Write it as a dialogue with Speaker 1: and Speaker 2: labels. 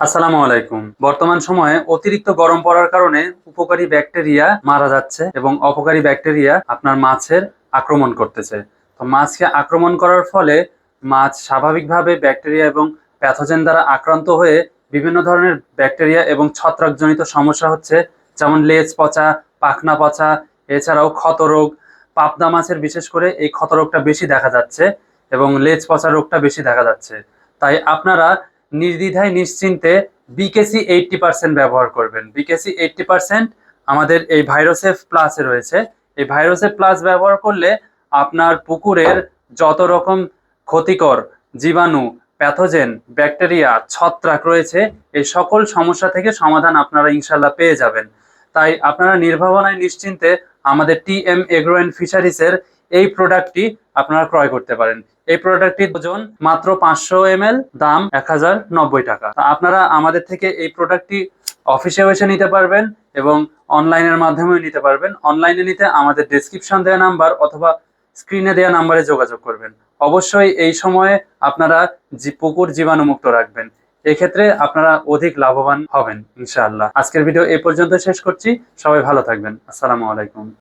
Speaker 1: আসসালামু আলাইকুম। বর্তমান সময়ে অতিরিক্ত গরম পড়ার কারণে উপকারী ব্যাকটেরিয়া মারা যাচ্ছে এবং অপকারী ব্যাকটেরিয়া আপনার মাছের আক্রমণ করতেছে। তো মাছকে আক্রমণ করার ফলে মাছ স্বাভাবিকভাবে ব্যাকটেরিয়া এবং প্যাথোজেন দ্বারা আক্রান্ত হয়ে বিভিন্ন ধরনের ব্যাকটেরিয়া এবং ছত্রাকজনিত সমস্যা হচ্ছে, যেমন লেজ পচা, পাখনা পচা, এছাড়াও ক্ষত রোগ পাবদা মাছের বিশেষ করে এই ক্ষত রোগটা বেশি দেখা যাচ্ছে এবং লেজ পচা রোগটা বেশি দেখা যাচ্ছে। তাই আপনারা নির্দ্বিধায়, নিশ্চিন্তে বিকেসি এইটটি পার্সেন্ট ব্যবহার করবেন। বিকেসি এইটটি পার্সেন্ট আমাদের এই ভাইরোসেফ প্লাসে রয়েছে। এই ভাইরোসেফ প্লাস ব্যবহার করলে আপনার পুকুরের যত রকম ক্ষতিকর জীবাণু প্যাথোজেন ব্যাকটেরিয়া ছত্রাক রয়েছে, এই সকল সমস্যা থেকে সমাধান আপনারা ইনশাল্লাহ পেয়ে যাবেন। তাই আপনারা নির্ভাবনায়, নিশ্চিন্তে আমাদের টি এম এগ্রো অ্যান্ড ফিশারিসের এই প্রোডাক্টটি আপনারা ক্রয় করতে পারেন। এই প্রোডাক্টটির ওজন মাত্র পাঁচশো এম দাম এক হাজার নব্বই টাকা। আপনারা আমাদের থেকে এই প্রোডাক্টটি অফিসেও এসে নিতে পারবেন এবং অনলাইনের মাধ্যমেও নিতে পারবেন। অনলাইনে নিতে আমাদের ডেসক্রিপশন দেওয়া নাম্বার অথবা স্ক্রিনে দেওয়া নাম্বারে যোগাযোগ করবেন। অবশ্যই এই সময়ে আপনারা পুকুর জীবাণুমুক্ত রাখবেন। এক্ষেত্রে আপনারা অধিক লাভবান হবেন, ইনশাআল্লাহ। আজকের ভিডিও এই পর্যন্ত শেষ করছি। সবাই ভালো থাকবেন। আসসালামু আলাইকুম।